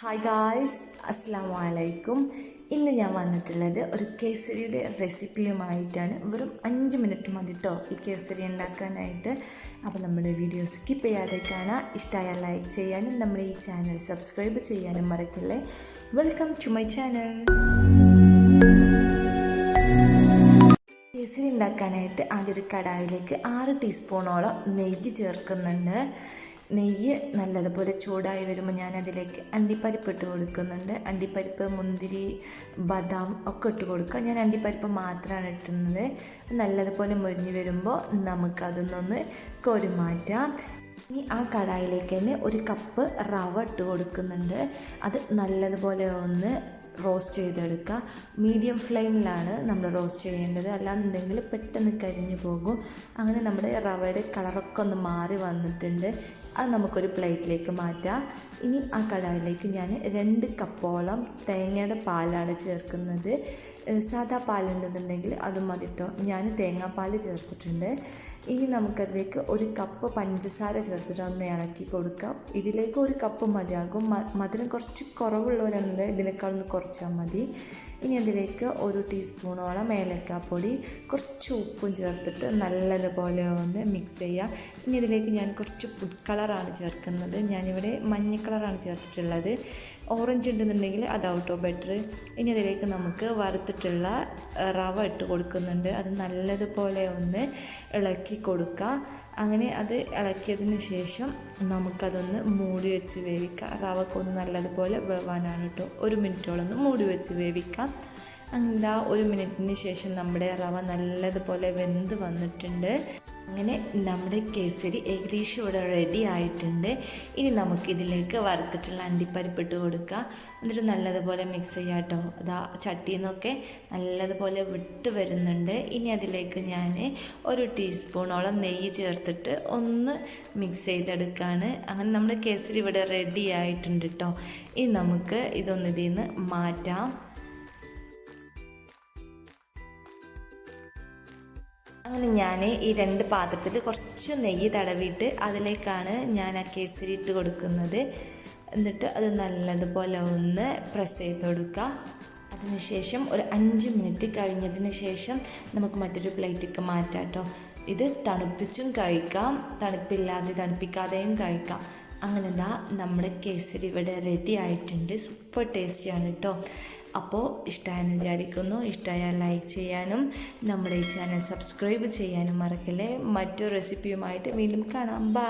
Hi guys അസ്സാം വലൈക്കും ഇന്ന് ഞാൻ വന്നിട്ടുള്ളത് ഒരു കേസരിയുടെ റെസിപ്പിയുമായിട്ടാണ്. വെറും അഞ്ച് മിനിറ്റ് മതി കേട്ടോ ഈ കേസരി ഉണ്ടാക്കാനായിട്ട്. അപ്പോൾ നമ്മുടെ വീഡിയോ സ്കിപ്പ് ചെയ്യാതെ കാണാം. ഇഷ്ടമായ ലൈക്ക് ചെയ്യാനും നമ്മുടെ ഈ ചാനൽ സബ്സ്ക്രൈബ് ചെയ്യാനും മറക്കല്ലേ. Welcome to my channel kesari ഉണ്ടാക്കാനായിട്ട് ആദ്യം ഒരു കടായിലേക്ക് ആറ് ടീസ്പൂണോളം നെയ്യ് ചേർക്കുന്നുണ്ട്. നെയ്യ് നല്ലതുപോലെ ചൂടായി വരുമ്പോൾ ഞാൻ അതിലേക്ക് അണ്ടിപ്പരിപ്പ് ഇട്ട് കൊടുക്കുന്നുണ്ട്. അണ്ടിപ്പരിപ്പ് മുന്തിരി ബദാം ഒക്കെ ഇട്ട് കൊടുക്കുക. ഞാൻ അണ്ടിപ്പരിപ്പ് മാത്രമാണ് ഇട്ടുന്നത്. നല്ലതുപോലെ മുരിഞ്ഞു വരുമ്പോൾ നമുക്കതൊന്നൊന്ന് കോരി മാറ്റാം ഇനി ആ കടായിലേക്ക് തന്നെ ഒരു കപ്പ് റവ ഇട്ട് കൊടുക്കുന്നുണ്ട്. അത് നല്ലതുപോലെ ഒന്ന് റോസ്റ്റ് ചെയ്തെടുക്കുക. മീഡിയം ഫ്ലെയിമിലാണ് നമ്മൾ റോസ്റ്റ് ചെയ്യേണ്ടത്. അല്ലാന്നുണ്ടെങ്കിൽ പെട്ടെന്ന് കരിഞ്ഞു പോകും. അങ്ങനെ നമ്മുടെ റവയുടെ കളറൊക്കെ ഒന്ന് മാറി വന്നിട്ടുണ്ട്. അത് നമുക്കൊരു പ്ലേറ്റിലേക്ക് മാറ്റാം. ഇനി ആ കടായിലേക്ക് ഞാൻ രണ്ട് കപ്പോളം തേങ്ങയുടെ പാലാണ് ചേർക്കുന്നത്. സാധാ പാലുണ്ടെന്നുണ്ടെങ്കിൽ അത് മതി കേട്ടോ ഞാൻ തേങ്ങാപ്പാൽ ചേർത്തിട്ടുണ്ട്. ഇനി നമുക്കതിലേക്ക് ഒരു കപ്പ് പഞ്ചസാര ചേർത്തിട്ട് ഒന്ന് ഇളക്കി കൊടുക്കാം. ഇതിലേക്ക് ഒരു കപ്പ് മതിയാകും. മധുരം കുറച്ച് കുറവുള്ളവരാണെങ്കിൽ ഇതിനേക്കാളൊന്ന് കുറച്ചാൽ മതി. ഇനി അതിലേക്ക് ഒരു ടീസ്പൂണോളം ഏലക്കാപ്പൊടി കുറച്ച് ഉപ്പും ചേർത്തിട്ട് നല്ലതുപോലെ ഒന്ന് മിക്സ് ചെയ്യുക. ഇനി ഇതിലേക്ക് ഞാൻ കുറച്ച് ഫുഡ് കളറാണ് ചേർക്കുന്നത്. ഞാനിവിടെ മഞ്ഞ കളറാണ് ചേർത്തിട്ടുള്ളത്. ഓറഞ്ച് ഉണ്ടെന്നുണ്ടെങ്കിൽ അത് ഔട്ടോ ബെറ്റർ ഇനി അതിലേക്ക് നമുക്ക് വറുത്തിട്ടുള്ള റവ ഇട്ട് കൊടുക്കുന്നുണ്ട്. അത് നല്ലതുപോലെ ഒന്ന് ഇളക്കി കൊടുക്കുക. അങ്ങനെ അത് ഇളക്കിയതിന് ശേഷം നമുക്കതൊന്ന് മൂടി വെച്ച് വേവിക്കാം. റവക്കൊന്ന് നല്ലതുപോലെ വേവാനാണ് കേട്ടോ ഒരു മിനിറ്റോളം ഒന്ന് മൂടി വെച്ച് വേവിക്കാം. എന്താ ഒരു മിനിറ്റിന് ശേഷം നമ്മുടെ റവ നല്ലതുപോലെ വെന്ത് വന്നിട്ടുണ്ട്. അങ്ങനെ നമ്മുടെ കേസരി ഏകദേശം ഇവിടെ റെഡി ആയിട്ടുണ്ട്. ഇനി നമുക്കിതിലേക്ക് വറുത്തിട്ടുള്ള അണ്ടിപ്പരിപ്പ് ഇട്ട് കൊടുക്കുക. എന്നിട്ട് നല്ലതുപോലെ മിക്സ് ചെയ്യാം കേട്ടോ. അതാ ചട്ടിയിൽ നിന്നൊക്കെ നല്ലതുപോലെ വിട്ട് വരുന്നുണ്ട്. ഇനി അതിലേക്ക് ഞാൻ ഒരു ടീസ്പൂണോളം നെയ്യ് ചേർത്തിട്ട് ഒന്ന് മിക്സ് ചെയ്തെടുക്കുകയാണ് അങ്ങനെ നമ്മുടെ കേസരി ഇവിടെ റെഡി ആയിട്ടുണ്ട് കേട്ടോ. ഇനി നമുക്ക് ഇതൊന്ന് ഇതിൽ നിന്ന് മാറ്റാം. അങ്ങനെ ഞാൻ ഈ രണ്ട് പാത്രത്തിൽ കുറച്ച് നെയ്യ് തടവിയിട്ട് അതിലേക്കാണ് ഞാൻ ആ കേസരി ഇട്ട് കൊടുക്കുന്നത്. എന്നിട്ട് അത് നല്ലതുപോലെ ഒന്ന് പ്രസ് ചെയ്ത് കൊടുക്കുക. അതിനുശേഷം ഒരു അഞ്ച് മിനിറ്റ് കഴിഞ്ഞതിന് ശേഷം നമുക്ക് മറ്റൊരു പ്ലേറ്റിലേക്ക് മാറ്റാം കേട്ടോ ഇത് തണുപ്പിച്ചും കഴിക്കാം. തണുപ്പില്ലാതെ തണുപ്പിക്കാതെയും കഴിക്കാം. അങ്ങനെ നമ്മുടെ കേസരി ഇവിടെ റെഡി ആയിട്ടുണ്ട്. സൂപ്പർ ടേസ്റ്റിയാണ് കേട്ടോ അപ്പോൾ ഇഷ്ടമായെന്ന് വിചാരിക്കുന്നു. ഇഷ്ടമായാൽ ലൈക്ക് ചെയ്യാനും നമ്മുടെ ഈ ചാനൽ സബ്സ്ക്രൈബ് ചെയ്യാനും മറക്കല്ലേ. മറ്റു റെസിപ്പിയുമായിട്ട് വീണ്ടും കാണാം. ബൈ